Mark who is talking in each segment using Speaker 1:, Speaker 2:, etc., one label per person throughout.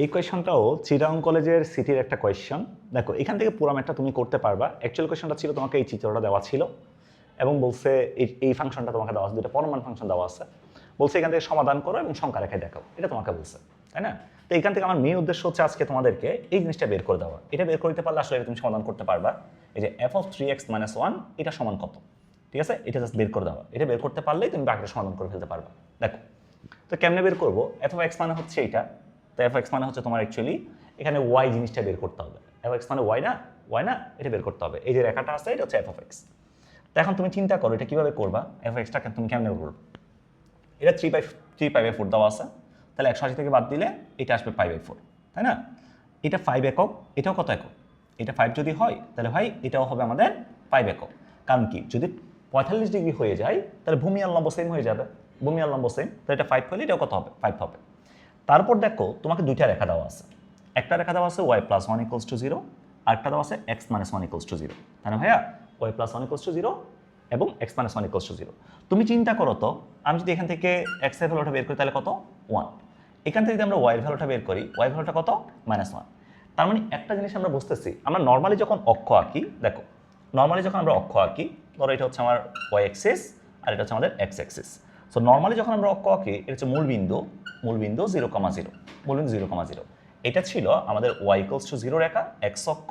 Speaker 1: এই কোয়েশনটাও চিরাং কলেজের সিটির একটা কোয়েশন দেখো, এখান থেকে পুরো ম্যাথটা তুমি করতে পারবা। অ্যাকচুয়াল কোয়েশনটা ছিল, তোমাকে এই চিত্রটা দেওয়া ছিল এবং বলছে এই এই ফাংশনটা তোমাকে দেওয়া আছে দুটো পরমান ফাংশন দেওয়া আছে। বলছে এখান থেকে সমাধান করো এবং সংখ্যা রেখে দেখাও। এটা তোমাকে বলছে, তাই না? তো এখান থেকে আমার মেন উদ্দেশ্য হচ্ছে আজকে তোমাদেরকে এই জিনিসটা বের করে দেওয়া। এটা বের করে দিতে পারলে আসলে তুমি সমাধান করতে পারবা। এই যে F of three X minus one এটা সমান কত? ঠিক আছে? এটা জাস্ট বের করে দেওয়া। এটা বের করতে পারলেই তুমি বাকিটা সমাধান করে ফেলতে পারবা। দেখো, তো কেমনে বের করব? এফ অফ এক্স মানে হচ্ছে এইটা। তো এফ এক্স মানে হচ্ছে তোমার অ্যাকচুয়ালি এখানে ওয়াই জিনিসটা বের করতে হবে। এফ এক্স মানে ওয়াই না ওয়াই না, এটা বের করতে হবে। এই যে রেখাটা আছে, এটা হচ্ছে এফ অফ এক্স তো এখন তুমি চিন্তা করো, এটা কীভাবে করবা? এফ এক্সটাকে তুমি কেমনে করবে? এটা three by three pi by four দেওয়া আছে। তাহলে একশো আশি থেকে বাদ দিলে এটা আসবে ফাইভ বাই ফোর তাই না? এটা ফাইভ একক, এটাও কত একক? এটা ফাইভ যদি হয়, তাহলে ভাই এটাও হবে আমাদের ফাইভ একক। কারণ কি? যদি পঁয়তাল্লিশ ডিগ্রি হয়ে যায়, তাহলে ভূমি আর লম্ব সেম হয়ে যাবে। ভূমি আর লম্ব সেম তাহলে এটা ফাইভ হলে এটাও কত হবে? ফাইভ হবে। তারপর দেখো, তোমাকে দুইটা রেখা দেওয়া আছে। একটা রেখা দেওয়া আছে Y plus one equals to zero আরেকটা দেওয়া আছে X minus one equals to zero তাই ভাইয়া? Y plus one equals to zero এবং X minus one equals to zero তুমি চিন্তা করো তো, আমি যদি এখান থেকে এক্সের ভ্যালুটা বের করি, তাহলে কত? ওয়ান এখান থেকে যদি আমরা ওয়াই ভ্যালুটা বের করি ওয়াই ভ্যালুটা কত? মাইনাস ওয়ান তার মানে একটা জিনিস আমরা বুঝতেছি, আমরা নর্মালি যখন অক্ষ আঁকি, দেখো নর্মালি যখন আমরা অক্ষ আঁকি, ধরো এটা হচ্ছে আমার ওয়াই এক্সিস আর এটা হচ্ছে আমাদের এক্স এক্সিস সো নর্মালি যখন আমরা অক্ষ আঁকি, এটা হচ্ছে মূল বিন্দু মূল বিন্দু জিরো কমা জিরো। মূল বিন্দু জিরো কমা জিরো। এটা ছিল আমাদের ওয়াই ইকোয়ালস টু জিরো রেখা এক্স অক্ষ,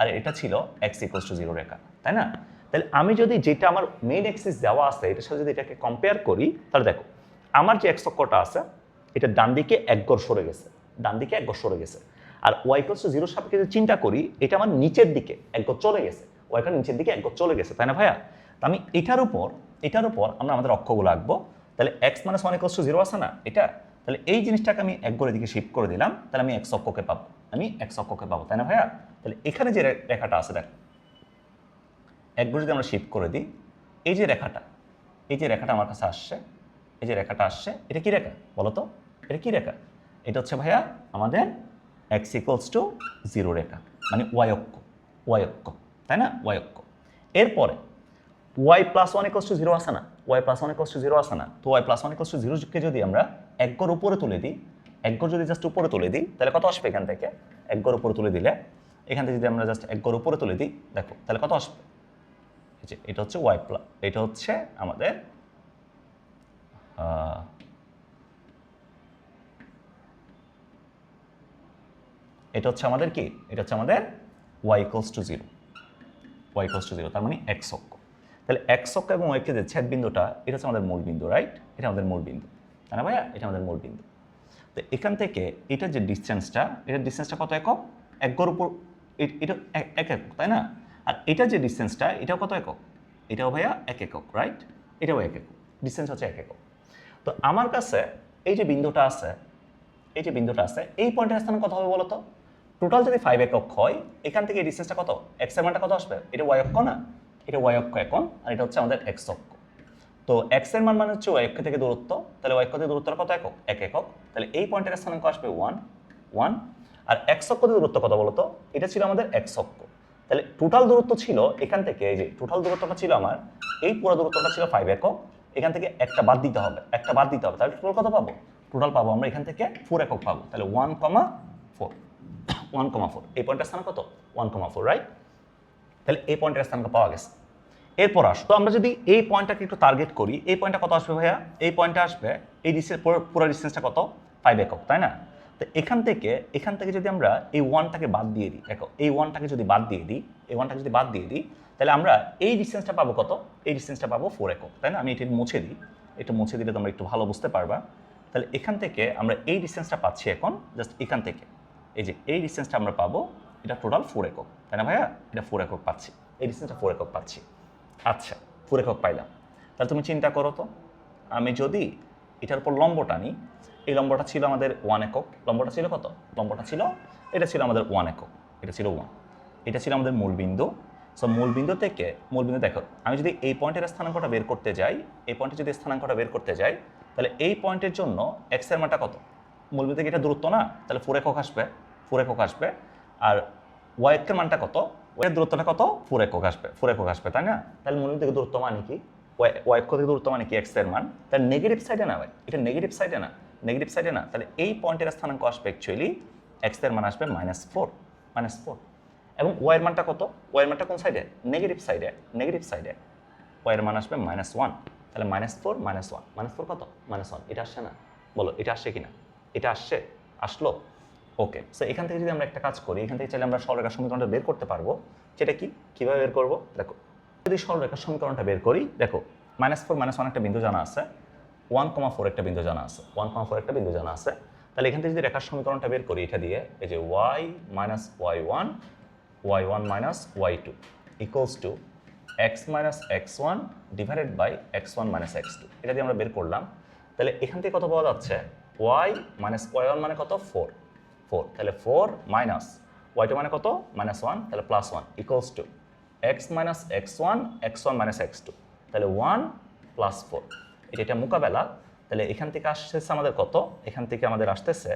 Speaker 1: আর এটা ছিল এক্স ইকোয়ালস টু জিরো রেখা, তাই না? তাহলে আমি যদি যেটা আমার মেইন এক্সিস দেওয়া আছে, এটার সাথে যদি এটাকে কম্পেয়ার করি, তাহলে দেখো, আমার যে এক্স অক্ষটা আছে, এটা ডান দিকে এক গড় সরে গেছে, ডান দিকে এক গড় সরে গেছে। আর ওয়াই ইকোয়ালস টু জিরোর সাপেক্ষে যদি চিন্তা করি, এটা আমার নিচের দিকে এক গড় চলে গেছে ওয়াইটা নিচের দিকে এক গড় চলে গেছে, তাই না ভাইয়া? তো আমি এটার উপর এটার উপর আমরা আমাদের অক্ষগুলো আঁকবো। তাহলে X minus one equals to zero আছে না? এটা তাহলে এই জিনিসটাকে আমি এক গড়ের দিকে শিফট করে দিলাম, তাহলে আমি এক্স অক্ষকে পাবো। আমি এক্স অক্ষকে পাবো, তাই না ভাইয়া? তাহলে এখানে যে রেখাটা আছে দেখ, এক গড় যদি আমরা শিফট করে দিই, এই যে রেখাটা, এই যে রেখাটা আমার কাছে আসছে, এই যে রেখাটা আসছে, এটা কি রেখা বলো তো? এটা কি রেখা? এটা হচ্ছে ভাইয়া আমাদের এক্স ইকুয়ালস টু জিরো রেখা মানে ওয়াই অক্ষ ওয়াই অক্ষ, তাই না? ওয়াই অক্ষ। এরপরে Y plus one equals to zero আসে না? Y plus one equals to zero আসে না। তো Y plus one equals to জিরোকে যদি আমরা এক গড় উপরে তুলে দিই এক যদি জাস্ট উপরে তুলে দিই, তাহলে কত আসবে এখান থেকে? এক গড় উপরে তুলে দিলে, এখান থেকে যদি আমরা জাস্ট এক গড় উপরে তুলে দিই, দেখো, তাহলে কত আসবে? এটা হচ্ছে ওয়াই প্লাস এটা হচ্ছে আমাদের এটা হচ্ছে আমাদের কি? এটা হচ্ছে আমাদের Y equals to zero Y equals to zero তার মানে এক্স অক্ষ তাহলে এক্স অক্ষ এবং ওয়াইকে যে ছেদ বিন্দুটা এটা হচ্ছে আমাদের মূল বিন্দু রাইট এটা আমাদের মূল বিন্দু তাই না ভাইয়া? এটা আমাদের মূল বিন্দু তো এখান থেকে এটার যে ডিস্টেন্সটা এটার ডিস্টেন্সটা কত একক? এক গড় উপর এটা এক এক একক, তাই না? আর এটার যে ডিস্টেন্সটা এটাও কত একক? এটাও ভাইয়া এক একক রাইট এটাও এক একক। ডিস্টেন্স হচ্ছে এক একক। তো আমার কাছে এই যে বিন্দুটা আছে, এই যে বিন্দুটা আছে, এই পয়েন্টের স্থানে কত হবে বলো তো টোটাল যদি ফাইভ একক হয়, এখান থেকে এই ডিস্টেন্সটা কত? এক্সের মানটা কত আসবে? এটা ওয়াই অক্ষ না? এটা ওয়াই অক্ষ এখন, আর এটা হচ্ছে আমাদের এক্স অক্ষ। তো এক্সের মান মানে হচ্ছে ওয়াই অক্ষ থেকে দূরত্ব, তাহলে ওয়াই অক্ষ থেকে দূরত্বটা কত একক? এক একক। তাহলে এই পয়েন্টের স্থানাঙ্ক আসবে ওয়ান ওয়ান আর এক্স অক্ষ থেকে দূরত্ব কত বলতো? এটা ছিল আমাদের এক্স অক্ষ। তাহলে টোটাল দূরত্ব ছিল এখান থেকে, এই যে টোটাল দূরত্বটা ছিল আমার, এই পুরো দূরত্বটা ছিল ফাইভ একক। এখান থেকে একটা বাদ দিতে হবে, একটা বাদ দিতে হবে। তাহলে টোটাল কত পাবো? টোটাল পাবো আমরা এখান থেকে ফোর একক পাবো। তাহলে one comma four one comma four এই পয়েন্টের স্থান কত? ওয়ান কমা ফোর রাইট তাহলে এই পয়েন্টের স্থানটা পাওয়া গেছে। এরপর আস। তো আমরা যদি এই পয়েন্টটাকে একটু টার্গেট করি, এই পয়েন্টটা কত আসবে ভাইয়া? এই পয়েন্টটা আসবে এই ডিস্টেন্স পুরো ডিস্টেন্সটা কত? ফাইভ একক, তাই না? তো এখান থেকে এখান থেকে যদি আমরা এই ওয়ানটাকে বাদ দিয়ে দিই, দেখো, এই ওয়ানটাকে যদি বাদ দিয়ে দিই, এই ওয়ানটাকে যদি বাদ দিয়ে দিই, তাহলে আমরা এই ডিস্টেন্সটা পাবো কত? এই ডিস্টেন্সটা পাবো ফোর একক, তাই না? আমি এটা মুছে দিই। এটা মুছে দিলে তোমরা একটু ভালো বুঝতে পারবা। তাহলে এখান থেকে আমরা এই ডিস্টেন্সটা পাচ্ছি এখন জাস্ট এখান থেকে। এই যে, এই ডিস্টেন্সটা আমরা পাবো এটা টোটাল ফোর একক। তাই না ভাইয়া? এটা ফোর একক পাচ্ছি। এই ডিস্টেন্সটা ফোর একক পাচ্ছি। আচ্ছা ফোর একক পাইলাম। তাহলে তুমি চিন্তা করো তো, আমি যদি এটার উপর লম্ব টানি এই লম্বটা ছিল আমাদের ওয়ান একক। লম্বটা ছিল কত? লম্বটা ছিল, এটা ছিল আমাদের ওয়ান একক। এটা ছিল ওয়ান এটা ছিল আমাদের মূল বিন্দু। সো মূল বিন্দু থেকে, মূল বিন্দু দেখো, আমি যদি এই পয়েন্টের স্থানাঙ্কটা বের করতে যাই, এই পয়েন্টে যদি স্থানাঙ্কটা বের করতে যাই, তাহলে এই পয়েন্টের জন্য এক্সের মানটা কত? মূল বিন্দু থেকে এটা দূরত্ব না? তাহলে ফোর একক আসবে। ফোর একক আসবে। আর এর মানটা কত? ওয়ের দূরত্বটা কত? ফোর একক আসবে ফোর একক আসবে, তাই না? তাহলে বিন্দু থেকে দূরত্ব মানে কি? ওয়াই এক্ষ থেকে দূরত্ব মানে কি? এক্সের মান। তাহলে নেগেটিভ সাইডে না ভাই, এটা নেগেটিভ সাইডে না নেগেটিভ সাইডে না। তাহলে এই পয়েন্টের স্থানাঙ্ক আসবে অ্যাকচুয়ালি এক্সের মান আসবে মাইনাস ফোর মাইনাস ফোর এবং ওয়াইয়ের মানটা কত? ওয়াইয়ের মানটা কোন সাইডে নেগেটিভ সাইডে নেগেটিভ সাইডে ওয়াইয়ের মান আসবে মাইনাস ওয়ান তাহলে minus four minus one minus four কত? মাইনাস ওয়ান এটা আসছে না। বলো, এটা আসছে কি না এটা আসছে? আসলো? ওকে সো এখান থেকে যদি আমরা একটা কাজ করি, এখান থেকে চাইলে আমরা সরলরেখার সমীকরণটা বের করতে পারব। সেটা কি? কীভাবে বের করব? দেখো, যদি সরলরেখার সমীকরণটা বের করি, দেখো মাইনাস ফোর মাইনাস ওয়ান একটা বিন্দু জানা আছে ওয়ান কমা ফোর একটা বিন্দু জানা আছে ওয়ান কমা ফোর একটা বিন্দু জানা আছে। তাহলে এখান থেকে যদি রেখার সমীকরণটা বের করি, এটা দিয়ে, এই যে y minus y one y one minus y two equals to x minus x one divided by x one minus x two এটা দিয়ে আমরা বের করলাম। তাহলে এখান থেকে কত পাওয়া যাচ্ছে? ওয়াই মাইনাস ওয়াই ওয়ান মানে কত? ফোর ফোর তাহলে ফোর মাইনাস ওয়াই টু মানে কত? মাইনাস ওয়ান তাহলে plus one equals to x minus x one x one minus x two তাহলে ওয়ান প্লাস ফোর এটা এটা মোকাবেলা। তাহলে এখান থেকে আসতেছে আমাদের কত? এখান থেকে আমাদের আসতেছে,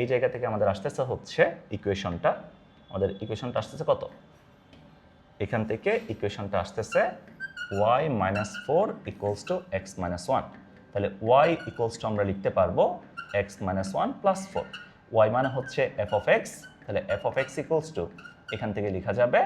Speaker 1: এই জায়গা থেকে আমাদের আসতেছে হচ্ছে ইকুয়েশনটা আমাদের ইকুয়েশনটা আসতেছে কত? এখান থেকে ইকুয়েশনটা আসতেছে y minus four equals to x minus one তাহলে ওয়াই ইকুয়ালস টু আমরা লিখতে পারব x minus one plus four y মানে হচ্ছে এফ অফ এক্স তাহলে f of x equals to এখান থেকে লেখা যাবে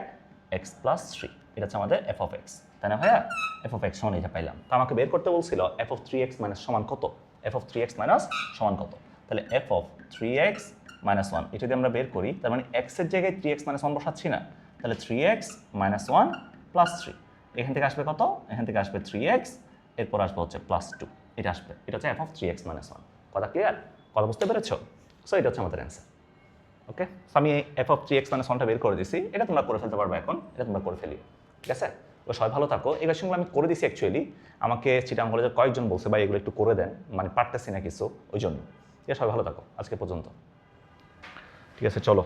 Speaker 1: এক্স প্লাস থ্রি এটা হচ্ছে আমাদের এফ অফ এক্স তাই না ভাইয়া? এফ অফ এক্স সমান এটা পাইলাম। তো আমাকে বের করতে বলছিল f of three x minus সমান কত? F of three x minus সমান কত? তাহলে f of three x minus one এটা যদি আমরা বের করি, তার মানে এক্সের জায়গায় থ্রি এক্স মাইনাস ওয়ান বসাচ্ছি না। তাহলে three x minus one plus three এখান থেকে আসবে কত? এখান থেকে আসবে থ্রি এক্স এরপর আসবে হচ্ছে প্লাস টু এটা আসবে। এটা হচ্ছে f of three x minus one কথা ক্লিয়ার কথা বুঝতে পেরেছ? সো এটা হচ্ছে আমাদের অ্যান্সার ওকে আমি f of three x minus সনটা বের করে দিছি। এটা তোমরা করে ফেলতে পারবে এখন। এটা তোমরা করে ফেলি ঠিক আছে? তো সবাই ভালো থাকো। এই কোয়েশনগুলো আমি করে দিছি অ্যাকচুয়ালি আমাকে চিটাং কলেজের কয়েকজন বলছে, ভাই, এগুলো একটু করে দেন। মানে পারতেছি না কিছু। ওই জন্য। এটা সবাই ভালো থাকো। আজকে পর্যন্ত। ঠিক আছে, চলো।